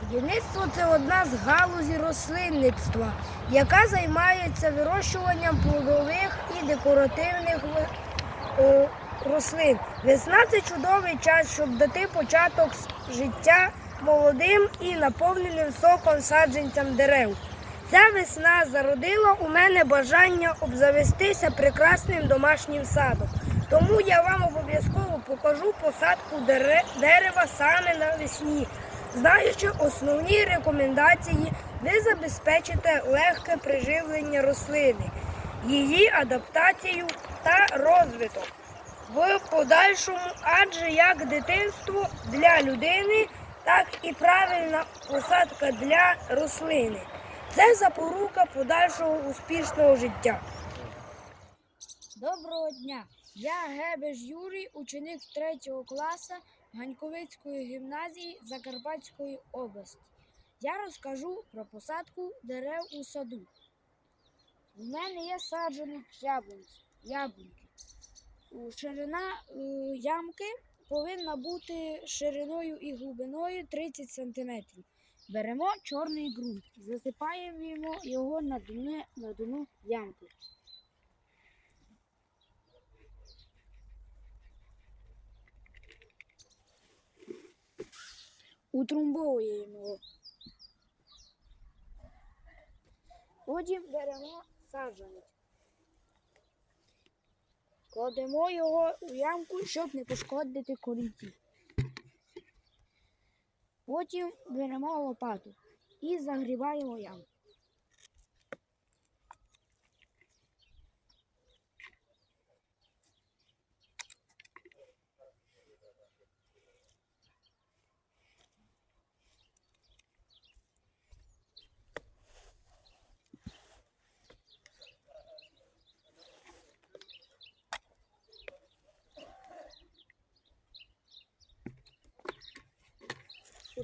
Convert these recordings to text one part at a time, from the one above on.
Садівництво це одна з галузі рослинництва, яка займається вирощуванням плодових і декоративних е, рослин. Весна це чудовий час, щоб дати початок життя молодим і наповненим соком саджанцям дерев. Ця весна зародила у мене бажання обзавестися прекрасним домашнім садом. Тому я вам обов'язково покажу посадку дерева саме навесні. Знаючи основні рекомендації, ви забезпечите легке приживлення рослини, її адаптацію та розвиток в подальшому, адже як дитинство для людини, так і правильна посадка для рослини. Це запорука подальшого успішного життя. Доброго дня! Я Гебеш Юрій, ученик 3 класу Ганьковицької гімназії Закарпатської області. Я розкажу про посадку дерев у саду. У мене є яблунь, яблуньки. Ширина е, ямки повинна бути шириною і глибиною 30 см. Беремо чорний ґрунт, засипаємо його на дно, на дно ямки. Утрумбовуємо його. Потім беремо саджанець. Кладемо його у ямку, щоб не пошкодити корінці. Потім беремо лопату і загрібаємо ямку.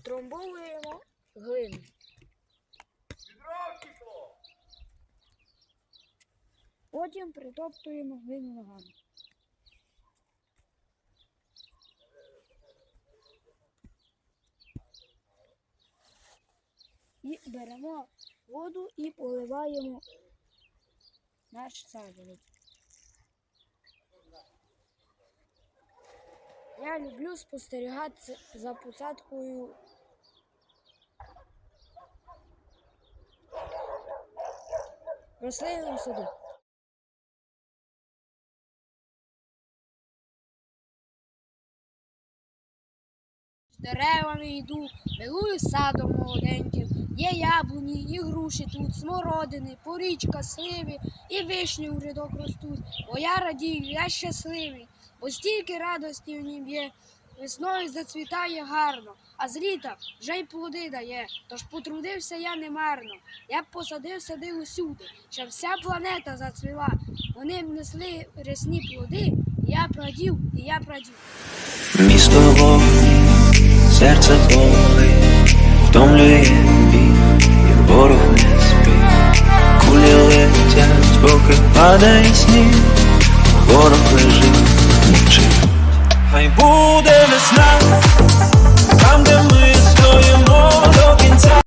Утрамбовуємо глину. Потім притоптуємо глину ногами. І беремо воду і поливаємо наш саджанець. Я люблю спостерігати за посадкою рослин у саду. З деревами йду, милую садом молоденьким. Є яблуні, і груші тут, смородини, порічка, сливи, і вишні у рядок ростуть. Бо я радію, я щасливий, бо стільки радості в нім є. Весною зацвітає гарно, а з літа вже й плоди дає. Тож потрудився я немарно. Я б посадив сади усюди, щоб вся планета зацвіла. Вони б несли рясні плоди, і я прадів, і я прадів. Місто вогні, серце болить, втомлює бій, і ворог не спить. Кулі летять, поки падає сніг, ворог лежить, мовчить. Хай буде весна,